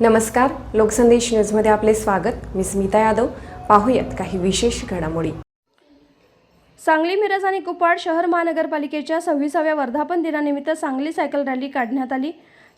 नमस्कार लोकसंदेश न्यूजमध्ये आपले स्वागत. मी स्मिता यादव. पाहूयात काही विशेष घडामोडी. सांगली मिरज आणि कुपवाड शहर महानगरपालिकेच्या सव्वीसाव्या वर्धापन दिनानिमित्त सांगली सायकल रॅली काढण्यात आली.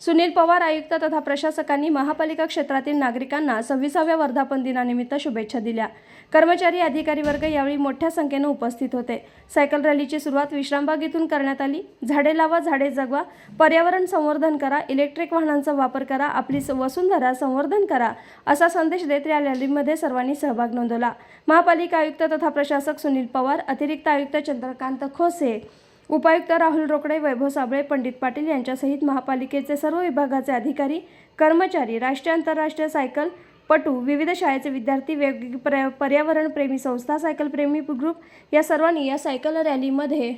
सुनील पवार आयुक्त तथा प्रशासकांनी महापालिका क्षेत्रातील नागरिकांना सव्वीसाव्या वर्धापन दिनानिमित्त शुभेच्छा दिल्या. कर्मचारी अधिकारी वर्ग यावेळी मोठ्या संख्येनं उपस्थित होते. सायकल रॅलीची सुरुवात विश्रामबाग इथून करण्यात आली. झाडे लावा झाडे जगवा पर्यावरण संवर्धन करा इलेक्ट्रिक वाहनांचा वापर करा आपली स- वसुंधरा संवर्धन करा असा संदेश देत या रॅलीमध्ये सर्वांनी सहभाग नोंदवला. महापालिका आयुक्त तथा प्रशासक सुनील पवार अतिरिक्त आयुक्त चंद्रकांत खोसे उपायुक्त राहुल रोकडे वैभव साबळे पंडित पाटील यांच्यासहित महापालिकेचे सर्व विभागाचे अधिकारी कर्मचारी राष्ट्रीय आंतरराष्ट्रीय सायकल पटू विविध शाळेचे विद्यार्थी वेगवेगळी पर्या पर्यावरणप्रेमी संस्था सायकलप्रेमी ग्रुप या सर्वांनी या सायकल रॅलीमध्ये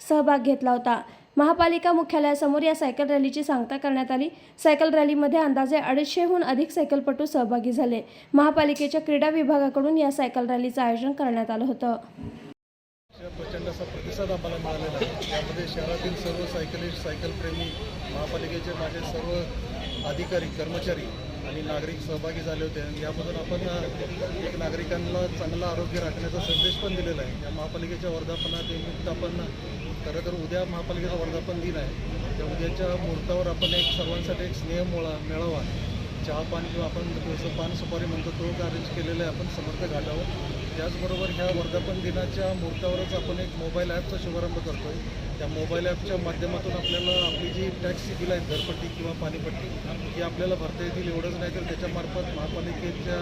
सहभाग घेतला होता. महापालिका मुख्यालयासमोर या सायकल रॅलीची सांगता करण्यात आली. सायकल रॅलीमध्ये अंदाजे अडीचशेहून अधिक सायकलपटू सहभागी झाले. महापालिकेच्या क्रीडा विभागाकडून या सायकल रॅलीचं आयोजन करण्यात आलं होतं. प्रतिसाद आम्हाला मिळालेला आहे. त्यामध्ये शहरातील सर्व सायकलिस्ट सायकलप्रेमी महापालिकेचे माझे सर्व अधिकारी कर्मचारी आणि नागरिक सहभागी झाले होते. आणि यामधून आपण एक नागरिकांना चांगलं आरोग्य राखण्याचा संदेश पण दिलेला आहे. या महापालिकेच्या वर्धापनानिमित्त आपण खरं तर उद्या महापालिकेचा वर्धापन दिन आहे. त्या उद्याच्या मुहूर्तावर आपण एक सर्वांसाठी एक स्नेह मोळा मेळावा चहा पाणी किंवा आपण जसं पान सुपारी म्हणतो तो अरेंज केलेला आहे आपण समर्थ घाटावर. त्याचबरोबर ह्या वर्धापन दिनाच्या मुहूर्तावरच आपण एक मोबाईल ॲपचा शुभारंभ करतो आहे त्या मोबाईल ॲपच्या माध्यमातून आपल्याला आपली जी टॅक्सची बिल आहेत घरपट्टी किंवा पाणीपट्टी ही आपल्याला भरता येतील एवढंच नाही तर त्याच्यामार्फत महापालिकेच्या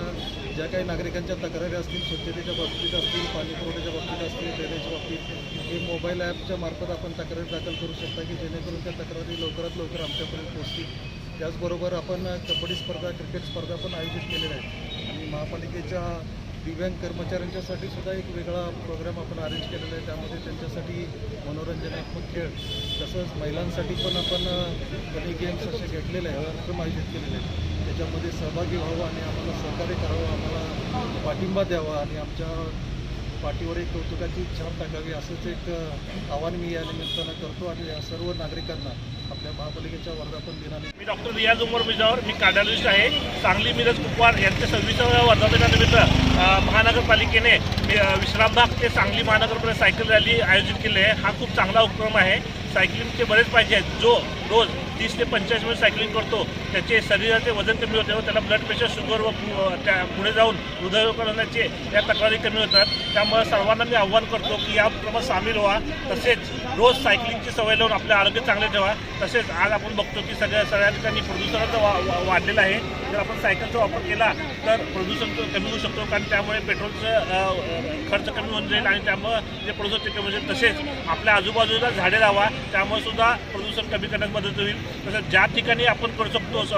ज्या काही नागरिकांच्या तक्रारी असतील स्वच्छतेच्या बाबतीत असतील पाणी पुरवठ्याच्या बाबतीत असतील ड्रेनेजच्या बाबतीत हे मोबाईल ॲपच्या मार्फत आपण तक्रारी दाखल करू शकता की जेणेकरून त्या तक्रारी लवकरात लवकर आमच्यापर्यंत पोहोचतील. त्याचबरोबर आपण कबड्डी स्पर्धा क्रिकेट स्पर्धा पण आयोजित केलेल्या आहेत. आणि महापालिकेच्या दिव्यांग कर्मचाऱ्यांच्यासाठी सुद्धा एक वेगळा प्रोग्राम आपण अरेंज केलेला आहे. त्यामध्ये त्यांच्यासाठी मनोरंजनात्मक खेळ तसंच महिलांसाठी पण आपण कधी गेम्स असे घेतलेले आहे कार्यक्रम आयोजित केलेले आहेत. त्याच्यामध्ये सहभागी व्हावं आणि आम्हाला सहकार्य करावं. आम्हाला पाठिंबा द्यावा आणि आमच्या पाठीवर एक कौतुकाची छाप टाकावी असंच एक आव्हान मी या निमित्तानं करतो आणि या सर्व नागरिकांना आपल्या महापालिकेच्या वर्धापन दिनाने मी डॉक्टर रियाज उमर मिजावर मी कार्डिओलॉजिस्ट आहे. सांगली मिरज कुपवार यांच्या सव्वीसाव्या वर्धापनानिमित्त महानगरपालिकेने विश्रामबाग ते सांगली महानगरपर्यंत सायकल रॅली आयोजित केली आहे. हा खूप चांगला उपक्रम आहे. सायकलिंगचे बरेच पाहिजे आहेत. जो रोज तीस ते पंचेचाळीस मिनिट सायकलिंग करतो. त्याचे शरीराचे वजन कमी होते व त्याला ब्लड प्रेशर शुगर व त्या पुढे जाऊन हृदयकरणाचे या तक्रारी कमी होतात. त्यामुळे सर्वांना मी आव्हान करतो की या उपक्रमात सामील व्हा. तसेच रोज सायकलिंगची सवय लावून आपले आरोग्य चांगले ठेवा. तसेच आज आपण बघतो की सगळ्या सगळ्या ठिकाणी प्रदूषणाचा वा वा- वाढलेला आहे. जर आपण सायकलचा वापर केला तर प्रदूषण कमी होऊ शकतो. कारण त्यामुळे पेट्रोलचं खर्च कमी होऊन जाईल आणि त्यामुळे जे प्रदूषण ते कमी होईल तसेच आपल्या आजूबाजूला झाडे लावा. त्यामुळे सुद्धा प्रदूषण कमी करण्यास मदत होईल. तसंच ज्या ठिकाणी आपण करू शकतो स-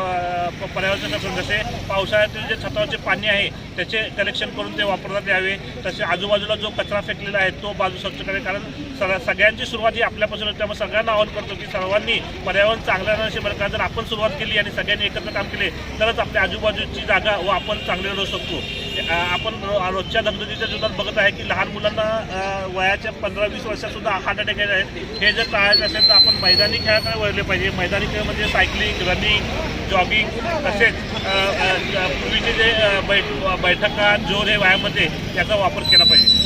प- पर्यावरणाचं जसे पावसाळ्यातील जे छतावरचे पाणी आहे त्याचे कलेक्शन करून ते वापरण्यात यावे. तसे आजूबाजूला जो कचरा फेकलेला आहे तो बाजू स्वच्छ करावे. कारण सर सगळ्यांची सुरुवात ही आपल्यापासून होते. त्यामुळे सगळ्यांना आवाहन करतो की सर्वांनी पर्यावरण चांगलं राहण्याची बरं. का जर आपण सुरुवात केली आणि सगळ्यांनी एकत्र काम केले तरच आपल्या आजूबाजूची जागा व आपण चांगले राहू शकतो. म्हणजे, आपण रोजच्या दगदगीच्या जीवनात बघत आहे की लहान मुलांना वयाच्या पंधरा वीस वर्षात सुद्धा हार्ट अटॅक येत आहेत. हे जर टाळायचं असेल तर आपण मैदानी खेळाकडे वळले पाहिजे. मैदानी खेळ म्हणजे सायकलिंग रनिंग जॉगिंग तसेच पूर्वीचे जे बैठका जोर हे वयामध्ये याचा वापर केला पाहिजे.